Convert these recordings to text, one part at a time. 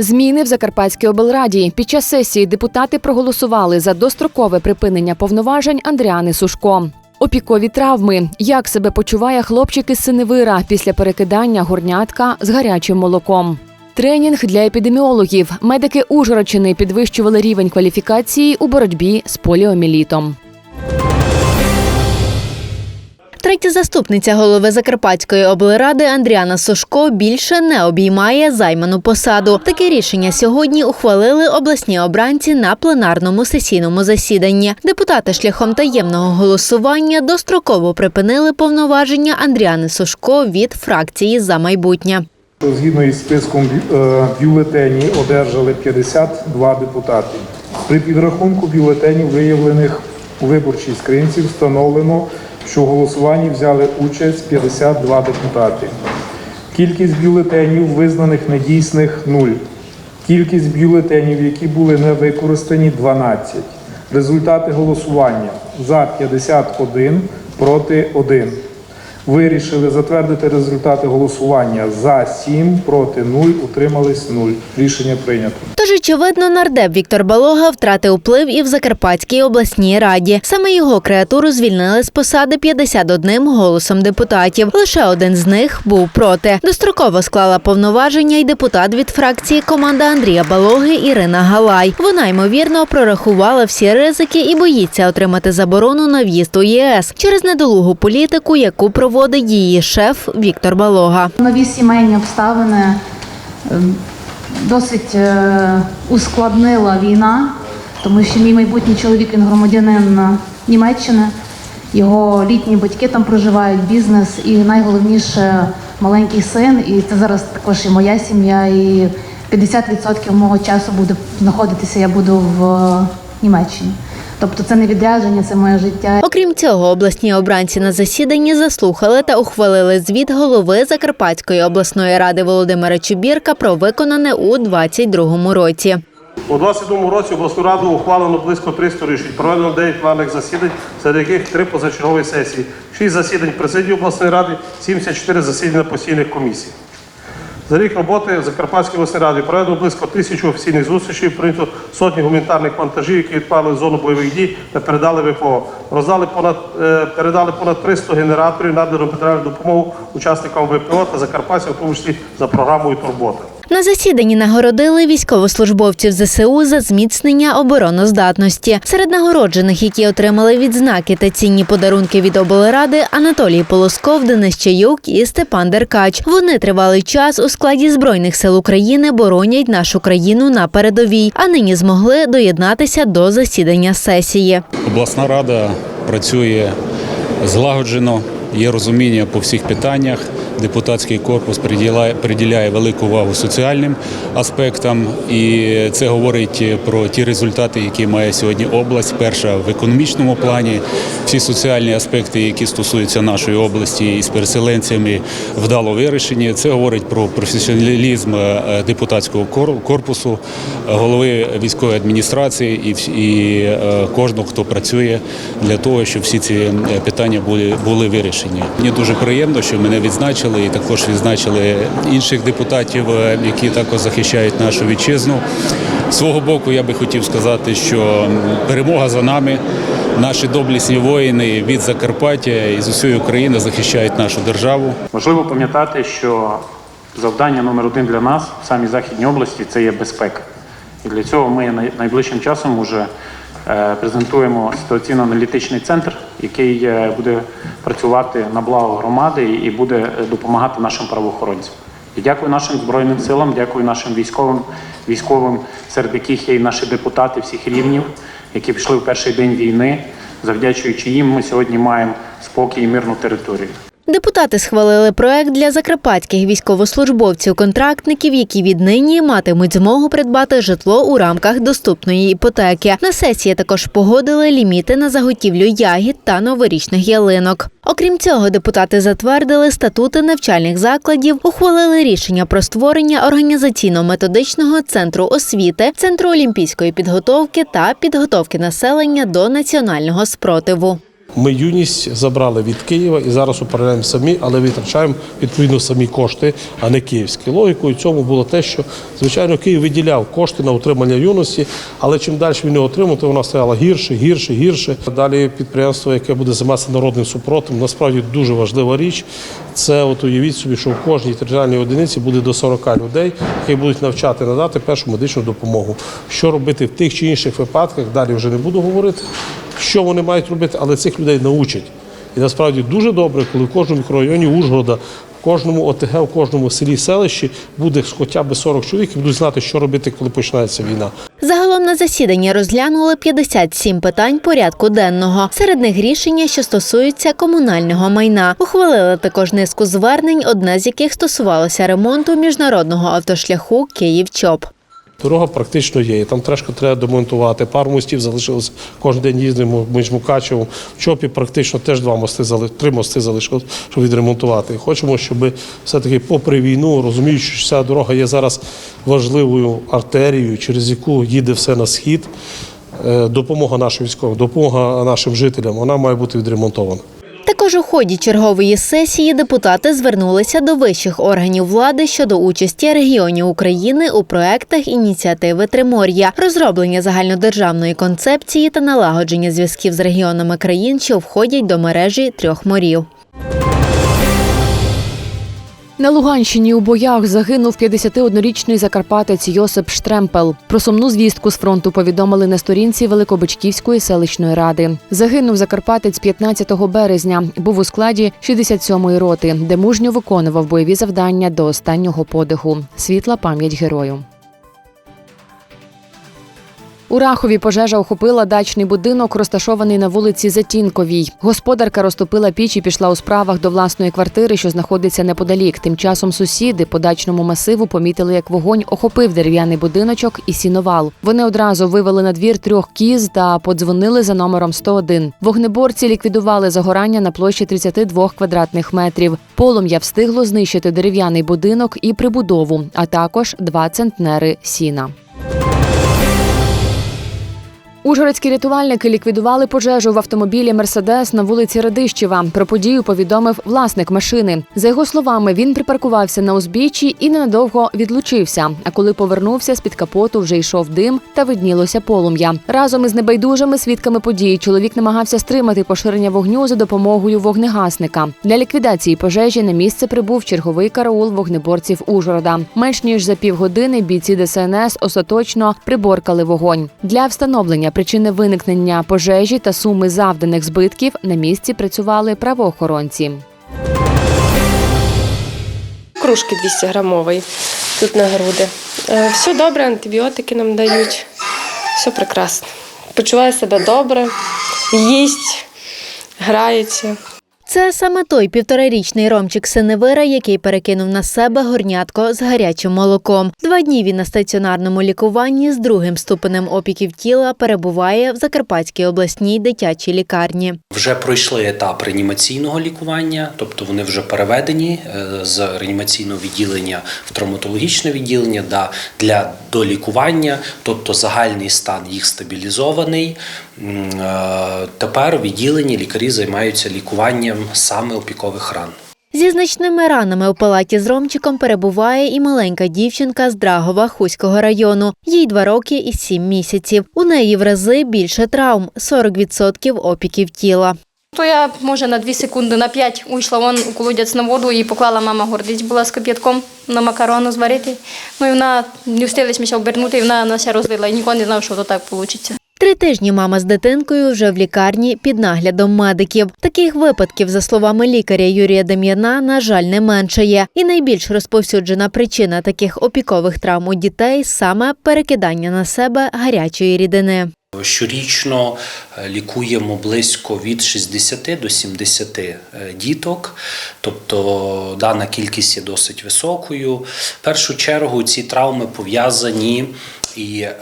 Зміни в Закарпатській облраді. Під час сесії депутати проголосували за дострокове припинення повноважень Андріани Сушко. Опікові травми. Як себе почуває хлопчик із Синевира після перекидання горнятка з гарячим молоком. Тренінг для епідеміологів. Медики Ужгородщини підвищували рівень кваліфікації у боротьбі з поліомілітом. Третя заступниця голови Закарпатської облради Андріана Сушко більше не обіймає займану посаду. Таке рішення сьогодні ухвалили обласні обранці на пленарному сесійному засіданні. Депутати шляхом таємного голосування достроково припинили повноваження Андріани Сушко від фракції за майбутнє. Згідно із списком е, бюлетені одержали 52 депутати. При підрахунку бюлетенів, виявлених у виборчій скринці, встановлено, що в голосуванні взяли участь 52 депутати. Кількість бюлетенів, визнаних недійсних 0. Кількість бюлетенів, які були не використані 12. Результати голосування за 51, проти 1. Вирішили затвердити результати голосування за 7, проти 0, утримались 0. Рішення прийнято. Тож, очевидно, нардеп Віктор Балога втратив вплив і в Закарпатській обласній раді. Саме його креатуру звільнили з посади 51 голосом депутатів. Лише один з них був проти. Достроково склала повноваження й депутат від фракції команда Андрія Балоги Ірина Галай. Вона ймовірно прорахувала всі ризики і боїться отримати заборону на в'їзд у ЄС через недолугу політику, яку проводить її шеф Віктор Балога. Нові сімейні обставини ем, досить е, ускладнила війна, тому що мій майбутній чоловік він громадянин е, Німеччини. Його літні батьки там проживають, бізнес і найголовніше маленький син. І це зараз також і моя сім'я. І 50% мого часу буде знаходитися, я буду в е, Німеччині. Тобто це не відрядження, це моє життя. Окрім цього, обласні обранці на засіданні заслухали та ухвалили звіт голови Закарпатської обласної ради Володимира Чубірка про виконане у 2022 році. У 2022 році обласну раду ухвалено близько 300 рішень. Проведено 9 планових засідань, серед яких 3 позачергові сесії, 6 засідань президії обласної ради, 74 засідання постійних комісій. За рік роботи Закарпатській обласній раді проведено близько тисячі офіційних зустрічей, прийнято сотні гуманітарних вантажів, які відправили в зону бойових дій та передали ВПО. Роздали понад е, передали понад 300 генераторів, надано матеріальну допомогу учасникам ВПО та закарпатцям, в тому числі за програмою Турбота. На засіданні нагородили військовослужбовців ЗСУ за зміцнення обороноздатності. Серед нагороджених, які отримали відзнаки та цінні подарунки від облради, Анатолій Полосков, Денис Чаюк і Степан Деркач. Вони тривалий час у складі збройних сил України боронять нашу країну на передовій, а нині змогли доєднатися до засідання сесії. Обласна рада працює злагоджено, є розуміння по всіх питаннях. Депутатський корпус приділяє, приділяє велику увагу соціальним аспектам, і це говорить про ті результати, які має сьогодні область. Перша в економічному плані, всі соціальні аспекти, які стосуються нашої області із переселенцями, вдало вирішені. Це говорить про професіоналізм е, депутатського кор- корпусу, голови військової адміністрації і, і е, кожного, хто працює для того, щоб всі ці е, питання були, були вирішені. Мені дуже приємно, що мене відзначили, і також відзначили інших депутатів, е, які також захищають нашу вітчизну. З свого боку, я би хотів сказати, що перемога за нами. Наші доблісні воїни від Закарпаття і з усієї України захищають нашу державу. Важливо пам'ятати, що завдання номер один для нас в самій Західній області це є безпека. І для цього ми найближчим часом вже е, презентуємо ситуаційно-аналітичний центр, який е, буде працювати на благо громади і- і буде е, допомагати нашим правоохоронцям. І дякую нашим Збройним силам, дякую нашим військовим, військовим, серед яких є і наші депутати всіх рівнів, які пішли в перший день війни. Завдячуючи їм, ми сьогодні маємо спокій і мирну територію. Депутати схвалили проект для закарпатських військовослужбовців-контрактників, які віднині матимуть змогу придбати житло у рамках доступної іпотеки. На сесії також погодили ліміти на заготівлю ягід та новорічних ялинок. Окрім цього, депутати затвердили статути навчальних закладів, ухвалили рішення про створення організаційно-методичного центру освіти, центру олімпійської підготовки та підготовки населення до національного спротиву. Ми юність забрали від Києва і зараз управляємо самі, але витрачаємо відповідно самі кошти, а не київські. Логікою цьому було те, що звичайно Київ виділяв кошти на утримання юності, але чим далі він не отримав, то вона стояла гірше, гірше, гірше. Далі підприємство, яке буде займатися народним супротивом, насправді дуже важлива річ. Це от уявіть собі, що в кожній територіальній одиниці буде до 40 людей, які будуть навчати надати першу медичну допомогу. Що робити в тих чи інших випадках, далі вже не буду говорити, що вони мають робити, але цих людей научать. І насправді дуже добре, коли в кожному мікрорайоні Ужгорода, в кожному ОТГ, в кожному селі селищі буде хоча б 40 чоловік і будуть знати, що робити, коли починається війна. Загалом на засіданні розглянули 57 питань порядку денного. Серед них рішення, що стосуються комунального майна. Ухвалили також низку звернень, одне з яких стосувалося ремонту міжнародного автошляху Київ-Чоп. Дорога практично є. Там трешку треба демонтувати. Пару мостів залишилося. Кожен день їздимо між Мукачевом. В Чопі практично теж два мости три мости залишилось, щоб відремонтувати. Хочемо, щоб все-таки, попри війну, розуміючи, що ця дорога є зараз важливою артерією, через яку їде все на схід. е, Допомога нашим військовим, допомога нашим жителям, вона має бути відремонтована. Також у ході чергової сесії депутати звернулися до вищих органів влади щодо участі регіонів України у проектах ініціативи Тримор'я, розроблення загальнодержавної концепції та налагодження зв'язків з регіонами країн, що входять до мережі трьох морів. На Луганщині у боях загинув 51-річний закарпатець Йосип Штремпел. Про сумну звістку з фронту повідомили на сторінці Великобичківської селищної ради. Загинув закарпатець 15 березня. Був у складі 67-ї роти, де мужньо виконував бойові завдання до останнього подиху. Світла пам'ять герою. У Рахові пожежа охопила дачний будинок, розташований на вулиці Затінковій. Господарка розтопила піч і пішла у справах до власної квартири, що знаходиться неподалік. Тим часом сусіди по дачному масиву помітили, як вогонь охопив дерев'яний будиночок і сіновал. Вони одразу вивели на двір трьох кіз та подзвонили за номером 101. Вогнеборці ліквідували загорання на площі 32 квадратних метрів. Полум'я встигло знищити дерев'яний будинок і прибудову, а також два центнери сіна. Ужгородські рятувальники ліквідували пожежу в автомобілі Мерседес на вулиці Радищева. Про подію повідомив власник машини. За його словами, він припаркувався на узбіччі і ненадовго відлучився. А коли повернувся, з під капоту вже йшов дим та виднілося полум'я. Разом із небайдужими свідками події чоловік намагався стримати поширення вогню за допомогою вогнегасника. Для ліквідації пожежі на місце прибув черговий караул вогнеборців Ужгорода. Менш ніж за півгодини бійці ДСНС остаточно приборкали вогонь. Для встановлення причини виникнення пожежі та суми завданих збитків на місці працювали правоохоронці. кружки 200 грамової тут на груди. Е, Все добре, антибіотики нам дають. Все прекрасно. Почуває себе добре, їсть, грається. Це саме той півторарічний ромчик Синевира, який перекинув на себе горнятко з гарячим молоком. Два дні він на стаціонарному лікуванні з другим ступенем опіків тіла перебуває в Закарпатській обласній дитячій лікарні. Вже пройшли етап реанімаційного лікування, тобто вони вже переведені е, з реанімаційного відділення в травматологічне відділення для долікування, тобто загальний стан їх стабілізований. Е, Тепер в відділенні лікарі займаються лікуванням саме опікових ран. Зі значними ранами у палаті з Ромчиком перебуває і маленька дівчинка з Драгова Хуського району. Їй два роки і сім місяців. У неї в рази більше травм 40% опіків тіла. То я, може, на 2 секунди, на 5 уйшла вон у колодязь на воду і поклала мама гордість була з кип'ятком на макарону зварити. Ну і вона не встиглися обернути, і вона нася розлила. І ніхто не знав, що то так вийде. Три тижні мама з дитинкою вже в лікарні під наглядом медиків. Таких випадків, за словами лікаря Юрія Дем'яна, на жаль, не меншає. І найбільш розповсюджена причина таких опікових травм у дітей саме перекидання на себе гарячої рідини. Щорічно е, лікуємо близько від 60 до 70 е, діток, тобто дана кількість є досить високою. В першу чергу ці травми пов'язані і е,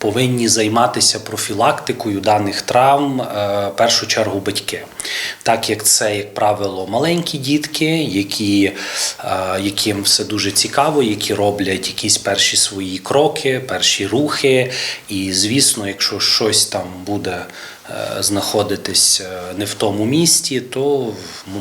повинні займатися профілактикою даних травм е, в першу чергу батьки, так як це, як правило, маленькі дітки, які, е, яким все дуже цікаво, які роблять якісь перші свої кроки, перші рухи. І звісно, якщо щось там буде е, знаходитись не в тому місті, то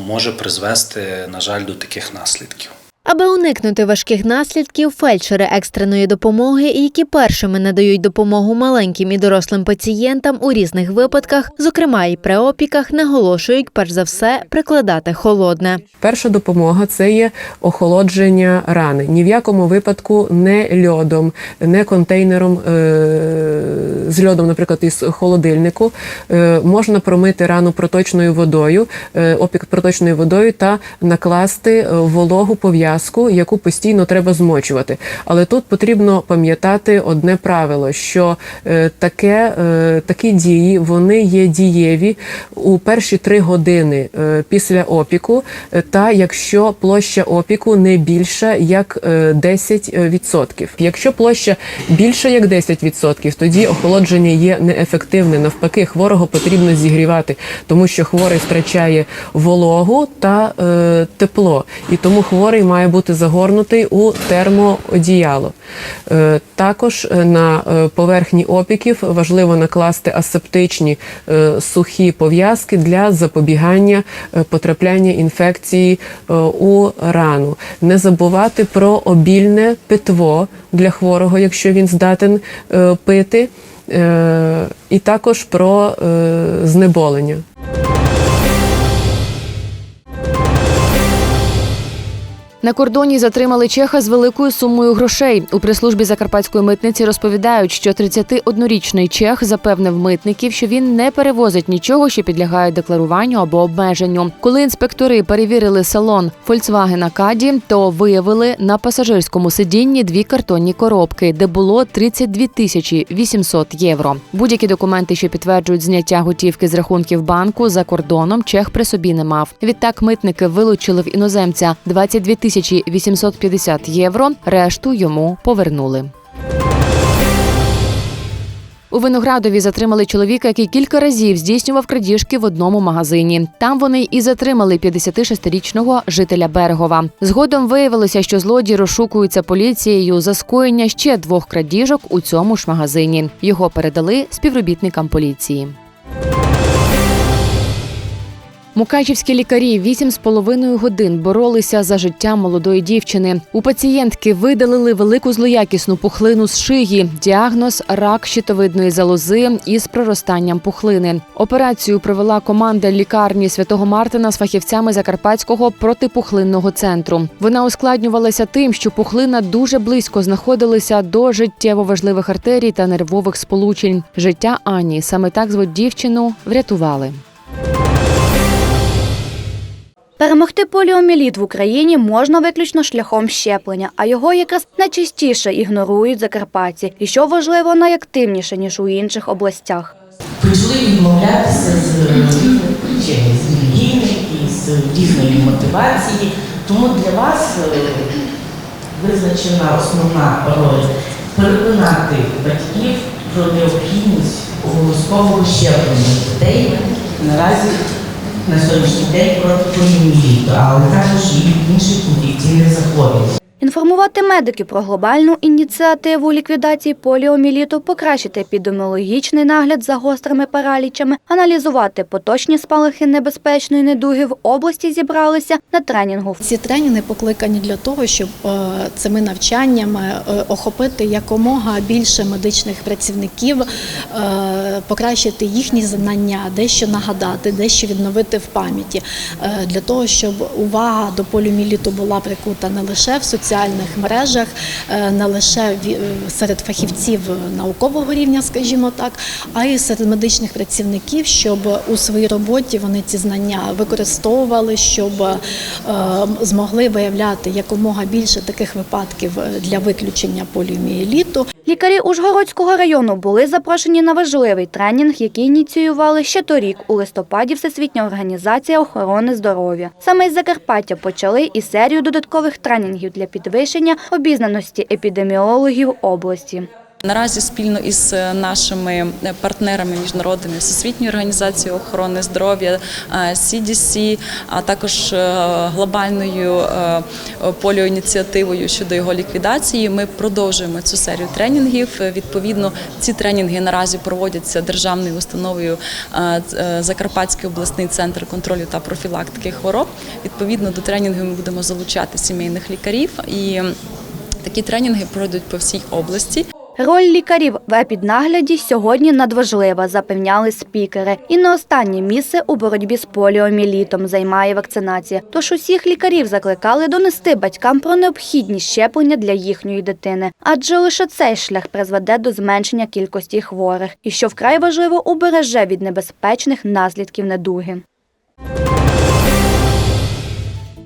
може призвести, на жаль, до таких наслідків. Аби уникнути важких наслідків, фельдшери екстреної допомоги, які першими надають допомогу маленьким і дорослим пацієнтам у різних випадках, зокрема і при опіках, наголошують перш за все прикладати холодне. Перша допомога це є охолодження рани. Ні в якому випадку не льодом, не контейнером е- з льодом, наприклад, із холодильнику. Е- можна промити рану проточною водою, е- опік проточною водою та накласти вологу пов'язку, яку постійно треба змочувати. Але тут потрібно пам'ятати одне правило: що е, таке, е, такі дії вони є дієві у перші три години е, після опіку, та якщо площа опіку не більша як е, 10%. Якщо площа більша як 10%, тоді охолодження є неефективне. Навпаки, хворого потрібно зігрівати, тому що хворий втрачає вологу та е, тепло, і тому хворий має бути загорнутий у термоодіяло. Е, також е, на е, поверхні опіків важливо накласти асептичні сухі пов'язки для запобігання потрапляння інфекції у рану. Не забувати про обільне питво для хворого, якщо він здатен пити, і також про знеболення. На кордоні затримали чеха з великою сумою грошей. У прес-службі закарпатської митниці розповідають, що 31-річний чех запевнив митників, що він не перевозить нічого, що підлягає декларуванню або обмеженню. Коли інспектори перевірили салон Volkswagen Каді, то виявили на пасажирському сидінні дві картонні коробки, де було 32 тисячі 800 євро. Будь-які документи, що підтверджують зняття готівки з рахунків банку за кордоном, чех при собі не мав. Відтак митники вилучили в іноземця 22 тисячі 850 євро. Решту йому повернули. У Виноградові затримали чоловіка, який кілька разів здійснював крадіжки в одному магазині. Там вони і затримали 56-річного жителя Берегова. Згодом виявилося, що злодій розшукується поліцією за скоєння ще двох крадіжок у цьому ж магазині. Його передали співробітникам поліції. Мукачівські лікарі вісім з половиною годин боролися за життя молодої дівчини. У пацієнтки видалили велику злоякісну пухлину з шиї. Діагноз рак щитовидної залози із проростанням пухлини. Операцію провела команда лікарні святого Мартина з фахівцями Закарпатського протипухлинного центру. Вона ускладнювалася тим, що пухлина дуже близько знаходилася до життєво важливих артерій та нервових сполучень. Життя Ані саме так звуть дівчину врятували. Перемогти поліоміеліт в Україні можна виключно шляхом щеплення, а його якраз найчастіше ігнорують закарпатці, і що важливо, найактивніше ніж у інших областях. почали відмовлятися з релігійних і з різної мотивації. Тому для вас е, визначена основна роль переконати батьків про необхідність обов'язкового щеплення дітей наразі на сьогоднішній день проти поліомієліту, але також і інших інфекційних захворювань. Інформувати медиків про глобальну ініціативу ліквідації поліоміеліту, покращити епідеміологічний нагляд за гострими паралічами, аналізувати поточні спалахи небезпечної недуги в області зібралися на тренінгу. Ці тренінги покликані для того, щоб е, цими навчаннями е, охопити якомога більше медичних працівників, е, покращити їхні знання, дещо нагадати, дещо відновити в пам'яті, для того, щоб увага до поліоміеліту була прикута не лише в соціальних мережах, е, не лише е, серед фахівців наукового рівня, скажімо так, а й серед медичних працівників, щоб у своїй роботі вони ці знання використовували, щоб е, змогли виявляти якомога більше таких випадків для виключення поліомієліту. Лікарі Ужгородського району були запрошені на важливий тренінг, який ініціювали ще торік у листопаді Всесвітня організація охорони здоров'я. Саме із Закарпаття почали і серію додаткових тренінгів для підвищення обізнаності епідеміологів області. Наразі спільно із е, нашими партнерами міжнародними Всесвітньою організацією охорони здоров'я е, CDC, а також е, глобальною е, поліоініціативою щодо його ліквідації. Ми продовжуємо цю серію тренінгів. Е, Відповідно, ці тренінги наразі проводяться державною установою е, е, Закарпатський обласний центр контролю та профілактики хвороб. Відповідно до тренінгів ми будемо залучати сімейних лікарів і. Такі тренінги пройдуть по всій області. Роль лікарів в епіднагляді сьогодні надважлива, запевняли спікери. І не останнє місце у боротьбі з поліомілітом займає вакцинація. Тож усіх лікарів закликали донести батькам про необхідність щеплення для їхньої дитини, адже лише цей шлях призведе до зменшення кількості хворих, і що вкрай важливо убереже від небезпечних наслідків недуги.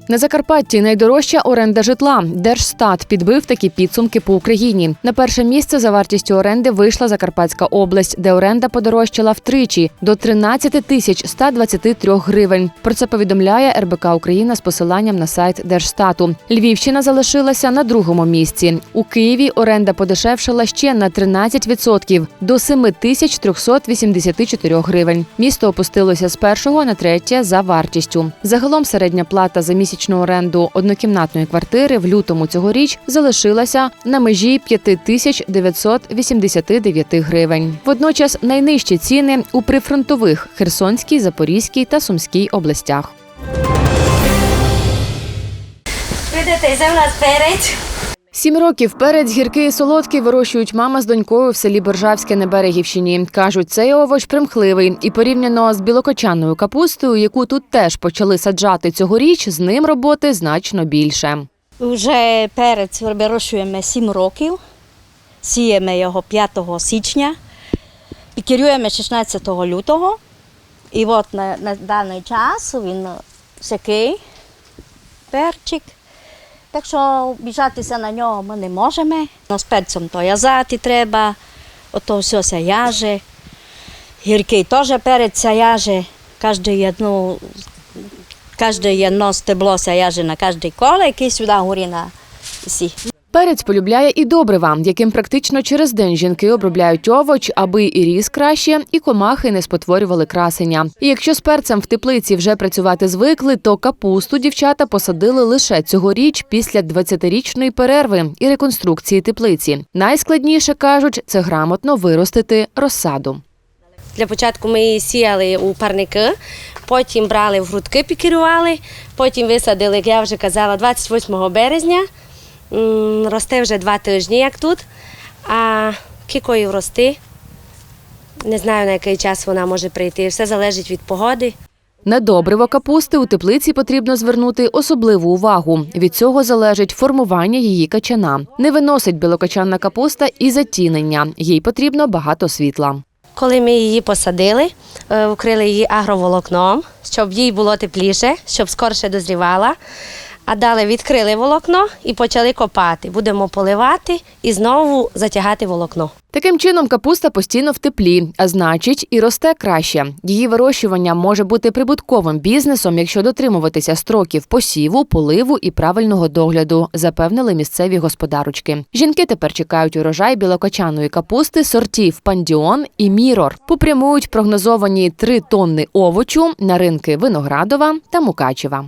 На Закарпатті найдорожча оренда житла. Держстат підбив такі підсумки по Україні. На перше місце за вартістю оренди вийшла Закарпатська область, де оренда подорожчала втричі до 13 тисяч 123 гривень. Про це повідомляє РБК Україна з посиланням на сайт Держстату. Львівщина залишилася на другому місці. У Києві оренда подешевшала ще на 13% до 7 тисяч 384 гривень. Місто опустилося з першого на третє за вартістю. Загалом середня плата за місячну оренду однокімнатної квартири в лютому цьогоріч залишилася на межі 5989 гривень. Водночас найнижчі ціни у прифронтових Херсонській, Запорізькій та Сумській областях. Видите, нас перець. Сім років перець гіркий і солодкий вирощують мама з донькою в селі Боржавське на Берегівщині. Кажуть, цей овоч примхливий і порівняно з білокочанною капустою, яку тут теж почали саджати цьогоріч, з ним роботи значно більше. Уже перець вирощуємо 7 років. Сіємо його 5 січня, пікерюємо 16 лютого. І от на, на даний час він такий перчик. Так що біжатися на нього ми не можемо. Но З перцем то язати треба, ото все сяяже. Гіркий теж перець сяяже. Кожне одно стебло сяяже на кожний коле, який сюди горі на сі. Перець полюбляє і добрива, яким практично через день жінки обробляють овоч, аби і ріс краще, і комахи не спотворювали красення. І якщо з перцем в теплиці вже працювати звикли, то капусту дівчата посадили лише цьогоріч після 20-річної перерви і реконструкції теплиці. Найскладніше кажуть, це грамотно виростити розсаду. Для початку ми її сіяли у парники, потім брали в грудки, пікерували, потім висадили, як я вже казала, 28 березня. Росте вже два тижні, як тут. А кікою рости. Не знаю, на який час вона може прийти. Все залежить від погоди. На добриво капусти у теплиці потрібно звернути особливу увагу. Від цього залежить формування її качана. Не виносить білокачанна капуста і затінення. Їй потрібно багато світла. Коли ми її посадили, е, укрили її агроволокном, щоб їй було тепліше, щоб скорше дозрівала. А далі відкрили волокно і почали копати. Будемо поливати і знову затягати волокно. Таким чином, капуста постійно в теплі, а значить, і росте краще. Її вирощування може бути прибутковим бізнесом, якщо дотримуватися строків посіву, поливу і правильного догляду, запевнили місцеві господарочки. Жінки тепер чекають урожай білокочаної капусти сортів Пандіон і Мірор. Попрямують прогнозовані 3 тонни овочу на ринки Виноградова та Мукачева.